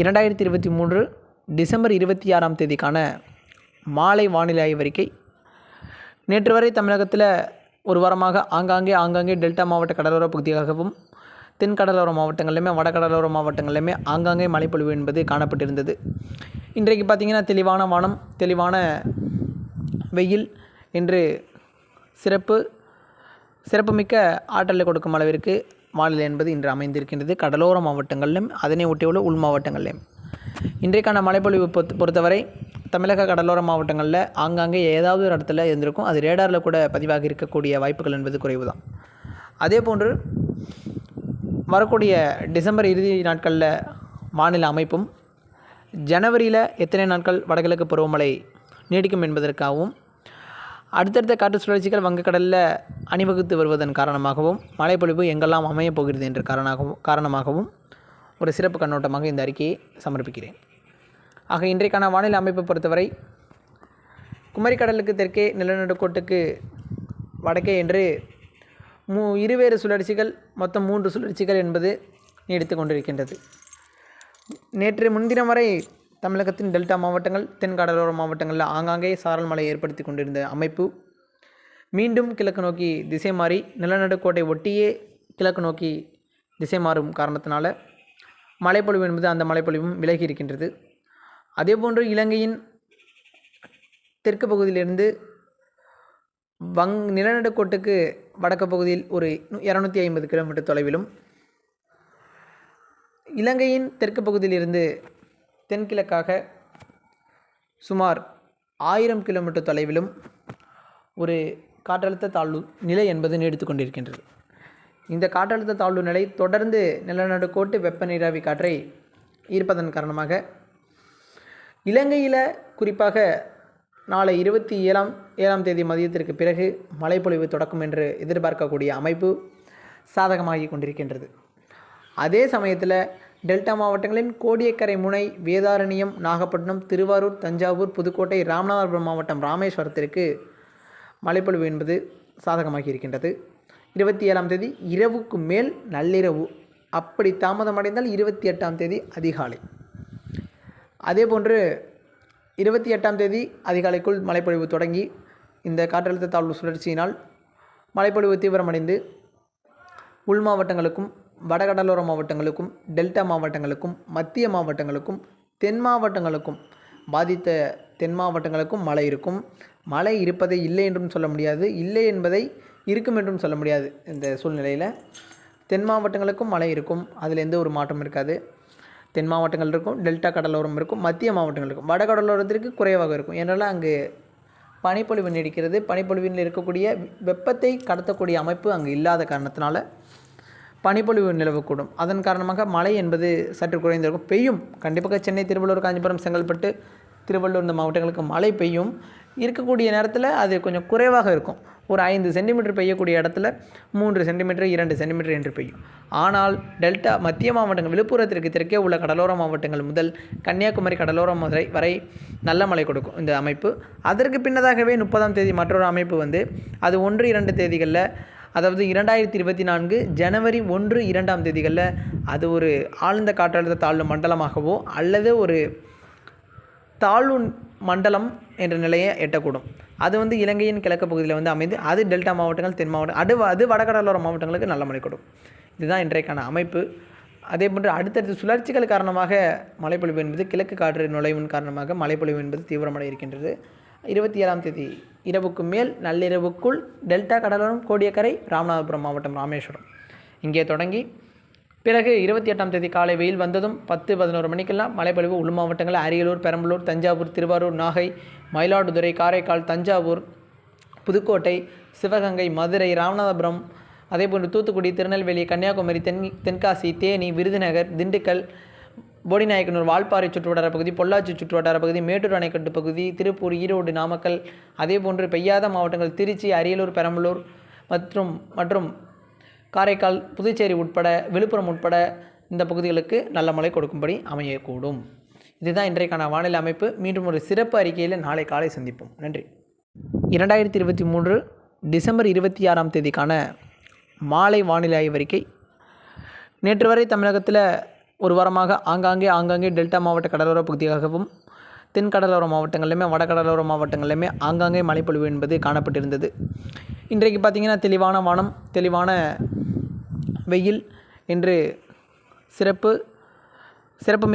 இரண்டாயிரத்தி இருபத்தி மூன்று டிசம்பர் இருபத்தி ஆறாம் தேதிக்கான மாலை வானிலை ஆய்வறிக்கை. நேற்று வரை தமிழகத்தில் ஒரு வாரமாக ஆங்காங்கே ஆங்காங்கே டெல்டா மாவட்ட கடலோர பகுதியாகவும் தென் கடலோர வட கடலோர மாவட்டங்களிலுமே ஆங்காங்கே மழைப்பொழிவு என்பது காணப்பட்டிருந்தது. இன்றைக்கு பார்த்திங்கன்னா தெளிவான வானம் தெளிவான வெயில் என்று சிறப்பு சிறப்புமிக்க ஆற்றலை கொடுக்கும் அளவிற்கு வானிலை என்பது இன்று அமைந்திருக்கின்றது. கடலோர மாவட்டங்களிலும் அதனை ஒட்டியுள்ள உள் மாவட்டங்களிலும். இன்றைக்கான மழைப்பொழிவு பொறுத்த பொறுத்தவரை தமிழக கடலோர மாவட்டங்களில் ஆங்காங்கே ஏதாவது ஒரு இடத்துல இருந்திருக்கும். அது ரேடாரில் கூட பதிவாக இருக்கக்கூடிய வாய்ப்புகள் என்பது குறைவு தான் அதே போன்று வரக்கூடிய டிசம்பர் இறுதி நாட்களில் வானிலை அமைப்பும் ஜனவரியில் எத்தனை நாட்கள் வடகிழக்கு பருவமழை நீடிக்கும் என்பதற்காகவும் அடுத்தடுத்த காற்று சுழற்சிகள் வங்கக்கடலில் அணிவகுத்து வருவதன் காரணமாகவும் மழைப்பொழிவு எங்கெல்லாம் அமையப் போகிறது என்ற காரணமாகவும் காரணமாகவும் ஒரு சிறப்பு கண்ணோட்டமாக இந்த அறிக்கையை சமர்ப்பிக்கிறேன். ஆக இன்றைக்கான வானிலை அமைப்பை பொறுத்தவரை குமரிக்கடலுக்கு தெற்கே நிலநடுக்கோட்டுக்கு வடக்கே என்று மூ இருவேறு சுழற்சிகள் மொத்தம் மூன்று சுழற்சிகள் என்பது நீடித்து கொண்டிருக்கின்றது. நேற்று முன்தினம் வரை தமிழகத்தின் டெல்டா மாவட்டங்கள் தென் கடலோர மாவட்டங்களில் ஆங்காங்கே சாரல் மழை ஏற்படுத்தி கொண்டிருந்த அமைப்பு. மீண்டும் கிழக்கு நோக்கி திசை மாறி நிலநடுக்கோட்டை ஒட்டியே கிழக்கு நோக்கி திசை மாறும் காரணத்தினால மழைப்பொழிவு என்பது அந்த மழைப்பொழிவும் விலகி இருக்கின்றது. அதேபோன்று இலங்கையின் தெற்கு பகுதியிலிருந்து வங் நிலநடுக்கோட்டுக்கு வடக்கு பகுதியில் ஒரு இரநூத்தி ஐம்பது கிலோமீட்டர் தொலைவிலும் இலங்கையின் தெற்கு பகுதியிலிருந்து தென்கிழக்காக சுமார் ஆயிரம் கிலோமீட்டர் தொலைவிலும் ஒரு காற்றழுத்த தாழ்வு நிலை என்பது நீடித்து கொண்டிருக்கின்றது. இந்த காற்றழுத்த தாழ்வு நிலை தொடர்ந்து நிலநடுக்கோட்டு வெப்ப நீராவி காற்றை ஈர்ப்பதன் காரணமாக இலங்கையில் குறிப்பாக நாளை இருபத்தி ஏழாம் ஏழாம் தேதி மதியத்திற்கு பிறகு மழைப்பொழிவு தொடக்கும் என்று எதிர்பார்க்கக்கூடிய அமைப்பு சாதகமாகி கொண்டிருக்கின்றது. அதே சமயத்தில் டெல்டா மாவட்டங்களின் கோடியக்கரை முனை வேதாரண்யம் நாகப்பட்டினம் திருவாரூர் தஞ்சாவூர் புதுக்கோட்டை ராமநாதபுரம் மாவட்டம் ராமேஸ்வரத்திற்கு மழைப்பொழிவு என்பது சாதகமாகி இருக்கின்றது இருபத்தி ஏழாம் தேதி இரவுக்கு மேல் நள்ளிரவு. அப்படி தாமதமடைந்தால் இருபத்தி எட்டாம் தேதி அதிகாலை. அதேபோன்று இருபத்தி எட்டாம் தேதி அதிகாலைக்குள் மழைப்பொழிவு தொடங்கி இந்த காற்றழுத்த தாழ்வு சுழற்சியினால் மழைப்பொழிவு தீவிரமடைந்து உள் மாவட்டங்களுக்கும் வடகடலோர மாவட்டங்களுக்கும் டெல்டா மாவட்டங்களுக்கும் மத்திய மாவட்டங்களுக்கும் தென் மாவட்டங்களுக்கும் பாதித்த தென் மாவட்டங்களுக்கும் மழை இருக்கும். மழை இருப்பதை இல்லை என்றும் சொல்ல முடியாது. இல்லை என்பதை இருக்கும் என்றும் சொல்ல முடியாது இந்த சூழ்நிலையில். தென் மாவட்டங்களுக்கும் மழை இருக்கும். அதில் எந்த ஒரு மாற்றம் இருக்காது. தென் மாவட்டங்கள் இருக்கும் டெல்டா கடலோரம் இருக்கும் மத்திய மாவட்டங்கள் இருக்கும். வடகடலோரத்திற்கு குறைவாக இருக்கும். ஏனென்றால் அங்கு பனிப்பொழிவு நீடிக்கிறது. பனிப்பொழிவில் இருக்கக்கூடிய வெப்பத்தை கடத்தக்கூடிய அமைப்பு அங்கே இல்லாத காரணத்தினால பனிப்பொழிவு நிலவக்கூடும். அதன் காரணமாக மழை என்பது சற்று குறைந்திருக்கும். பெய்யும். கண்டிப்பாக சென்னை திருவள்ளூர் காஞ்சிபுரம் செங்கல்பட்டு திருவள்ளூர் இந்த மாவட்டங்களுக்கு மழை பெய்யும். இருக்கக்கூடிய நேரத்தில் அது கொஞ்சம் குறைவாக இருக்கும். ஒரு ஐந்து சென்டிமீட்டர் பெய்யக்கூடிய இடத்துல மூன்று சென்டிமீட்டர் இரண்டு சென்டிமீட்டர் என்று பெய்யும். ஆனால் டெல்டா மத்திய மாவட்டங்கள் விழுப்புரத்திற்கு தெற்கே உள்ள கடலோர மாவட்டங்கள் முதல் கன்னியாகுமரி கடலோரம் மதுரை வரை நல்ல மழை கொடுக்கும் இந்த அமைப்பு. அதற்கு பின்னதாகவே முப்பதாம் தேதி மற்றொரு அமைப்பு வந்து அது ஒன்று இரண்டு தேதிகளில் அதாவது இரண்டாயிரத்தி இருபத்தி நான்கு ஜனவரி ஒன்று இரண்டாம் தேதிகளில் அது ஒரு ஆழ்ந்த காற்றழுத்த தாழ்வு மண்டலமாகவோ அல்லது ஒரு தாழ்வு மண்டலம் என்ற நிலையை எட்டக்கூடும். அது வந்து இலங்கையின் கிழக்கு பகுதியில் வந்து அமைந்து அது டெல்டா மாவட்டங்கள் தென் மாவட்டம் அது அது வடகடலோர மாவட்டங்களுக்கு நல்ல மழை கொடுக்கும் இதுதான் இன்றைக்கான அமைப்பு. அதே போன்று அடுத்தடுத்த சுழற்சிகள் காரணமாக மழைப்பொழிவு என்பது கிழக்கு காற்று நுழைவின் காரணமாக மழைப்பொழிவு என்பது தீவிரமடைய இருக்கின்றது இருபத்தி ஏழாம் தேதி இரவுக்கு மேல் நள்ளிரவுக்குள் டெல்டா கடலோரம் கோடியக்கரை ராமநாதபுரம் மாவட்டம் ராமேஸ்வரம். இங்கே தொடங்கி பிறகு இருபத்தி எட்டாம் தேதி காலை வெயில் வந்ததும் பத்து பதினோரு மணிக்கெல்லாம் மழைப்பொழிவு உள் மாவட்டங்கள் அரியலூர் பெரம்பலூர் தஞ்சாவூர் திருவாரூர் நாகை மயிலாடுதுறை காரைக்கால் தஞ்சாவூர் புதுக்கோட்டை சிவகங்கை மதுரை ராமநாதபுரம் அதேபோன்று தூத்துக்குடி திருநெல்வேலி கன்னியாகுமரி தென் தென்காசி தேனி விருதுநகர் திண்டுக்கல் போடிநாயக்கனூர் வால்பாறை சுற்றுவட்டார பகுதி பொள்ளாச்சி சுற்றுவட்டார பகுதி மேட்டூர் அணைக்கட்டு பகுதி திருப்பூர் ஈரோடு நாமக்கல் அதேபோன்று பெய்யாத மாவட்டங்கள் திருச்சி அரியலூர் பெரம்பலூர் மற்றும் மற்றும் காரைக்கால் புதுச்சேரி உட்பட விழுப்புரம் உட்பட இந்த பகுதிகளுக்கு நல்ல மழை கொடுக்கும்படி அமையக்கூடும். இதுதான் இன்றைக்கான வானிலை அமைப்பு. மீண்டும் ஒரு சிறப்பு அறிக்கையில் நாளை காலை சந்திப்போம். நன்றி. இரண்டாயிரத்தி இருபத்தி மூன்று டிசம்பர் இருபத்தி ஆறாம் தேதிக்கான மாலை வானிலை ஆய்வறிக்கை. நேற்று வரை தமிழகத்தில் ஒரு வாரமாக ஆங்காங்கே ஆங்காங்கே டெல்டா மாவட்ட கடலோர பகுதியாகவும் தென் கடலோர மாவட்டங்களிலுமே வட கடலோர மாவட்டங்களிலுமே ஆங்காங்கே மழைப்பொழிவு என்பது காணப்பட்டிருந்தது. இன்றைக்கு பார்த்திங்கன்னா தெளிவான வானம் தெளிவான வெயில் என்று சிறப்பு சிறப்புமிக்க